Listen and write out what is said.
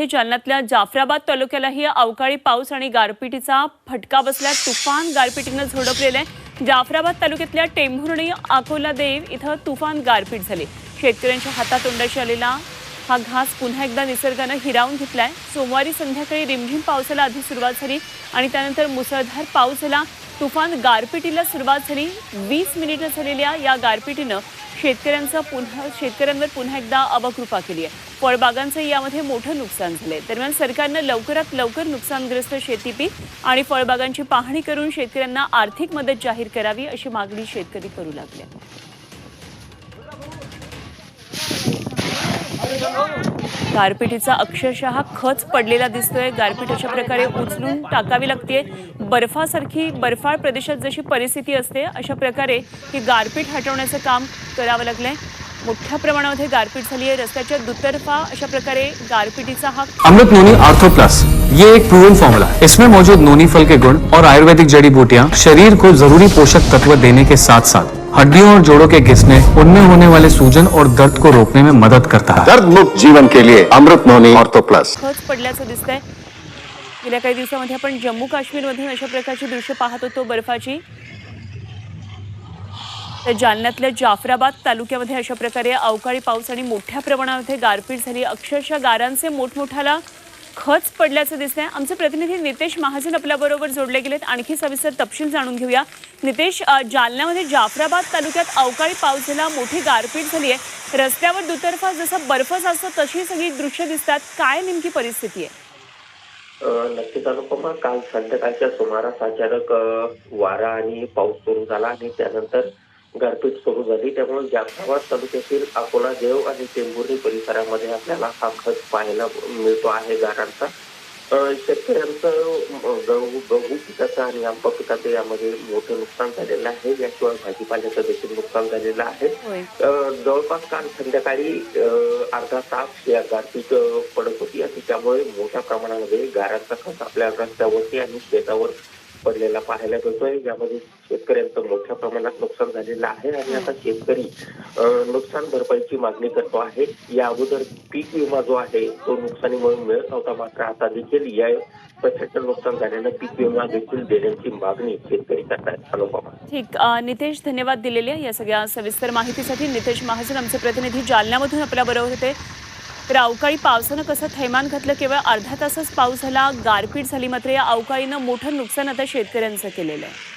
हे जालन्यातल्या जाफराबाद तालुक्यालाही अवकाळी पाऊस आणि गारपिटीचा फटका बसला. तुफान गारपिटीनं झोडपलेलं आहे. जाफराबाद तालुक्यातल्या टेंभुर्णी अकोला देव इथं तुफान गारपीट झाली. शेतकऱ्यांच्या हातातोंडाशी आलेला हा घास पुन्हा एकदा निसर्गानं हिरावून घेतलाय. सोमवारी संध्याकाळी रिमझिम पावसाला आधी सुरुवात झाली आणि त्यानंतर मुसळधार पाऊस झाला. तुफान गारपिटीला सुरुवात झाली. वीस मिनिटं झालेल्या या गारपिटीनं शेतकऱ्यांचा पुन्हा शेतकऱ्यांवर पुन्हा एकदा अवकृपा केली आहे. फळबागांचं यामध्ये मोठं नुकसान झालंय. दरम्यान सरकारनं लवकरात लवकर नुकसानग्रस्त शेतीपीक आणि फळबागांची पाहणी करून शेतकऱ्यांना आर्थिक मदत जाहीर करावी अशी मागणी शेतकरी करू लागले. गारपिटीचा अक्षरशः खच पडलेला दिसतोय. गारपीट अशा प्रकारे उचलून टाकावी लागते बर्फासारखी बर्फाळ प्रदेशात जशी परिस्थिती असते अशा प्रकारे ही गारपीट हटवण्याचं काम करावं लागलंय. मोठ्या प्रमाणामध्ये गारपीट झाली आहे रस्त्याच्या दुतर्फा अशा प्रकारे गारपिटीचा हा अमृत नोनी आर्थो प्लस. ये एक प्रूवन फॉर्मूला इसमें मौजूद नोनी फल के गुण और आयुर्वेदिक जड़ी बूटियाँ शरीर को जरूरी पोषक तत्व देने के साथ साथ हड्डियों और जोड़ों के घिसने उनमें होने वाले सूजन और दर्द को रोकने में मदद करता है। दर्द मुक्त जीवन के लिए अमृत नोनी ऑर्थो प्लस। खच पडल्याचं दिसतंय. गेल्या काही दिवसामध्ये आपण जम्मू काश्मीरमधून अशा प्रकारची दृश्य पाहत होतो बर्फाची. तर जालन्यातल्या जाफराबाद तालुक्यामध्ये अशा प्रकारे अवकाळी पाऊस आणि मोठ्या प्रमाणामध्ये गारपीट झाली. अक्षरशः गारांचे मोठमोठाला खच पडल्याचं दिसतंय. आमचे प्रतिनिधी नितेश महाजन आपल्याबरोबर जोडले गेलेत. आणखी सविस्तर तपशील जाणून घेऊया. नितेश जालन्यामध्ये जाफराबाद तालुक्यात अवकाळी पाऊस झाला मोठी गारपीट झाली आहे. रस्त्यावर दुतर्फा जसं बर्फच असतो तशी सगळी दृश्य दिसतात. काय नेमकी परिस्थिती आहे? नक्कीच अनुपमा काल संध्याकाळच्या सुमारास अचानक वारा आणि पाऊस सुरू झाला आणि त्यानंतर गारपीट सुरू झाली. त्यामुळे जाफराबाद तालुक्यातील अकोला देव आणि टेंभुर्णी परिसरामध्ये आपल्याला हा खत पाहायला मिळतो आहे गारांचा शेतकऱ्यांचं गहू गहू पिकाचं आणि आंबा पिकाचं यामध्ये मोठं नुकसान झालेलं आहे. याशिवाय भाजीपाल्याचं देखील नुकसान झालेलं आहे. जवळपास काल संध्याकाळी अर्धा तास या गारपीट पडत होती आणि त्यामुळे मोठ्या प्रमाणामध्ये गारांचा खत आपल्या रस्त्यावरती आणि शेतावर पडलेला पाहायला मिळतोय. यामध्ये शेतकऱ्यांचं मोठ्या प्रमाणात नुकसान झालेलं आहे आणि आता शेतकरी नुकसान भरपाईची मागणी करतो आहे. या अगोदर पीक विमा जो आहे तो नुकसानीमुळे मिळत नव्हता. मात्र आता देखील या प्रचंड नुकसान झालेलं पीक विमा देखील देण्याची मागणी शेतकरी करतायत. अनुपमा ठीक. नितेश धन्यवाद दिलेले या सगळ्या सविस्तर माहितीसाठी. नितेश महाजन आमचे प्रतिनिधी जालन्यामधून आपल्याबरोबर होते. तर अवकाळी पावसानं कसं थैमान घातलं? केवळ अर्धा तासच पाऊस झाला गारपीट झाली मात्र या अवकाळीनं मोठं नुकसान आता शेतकऱ्यांचं केलेलं आहे.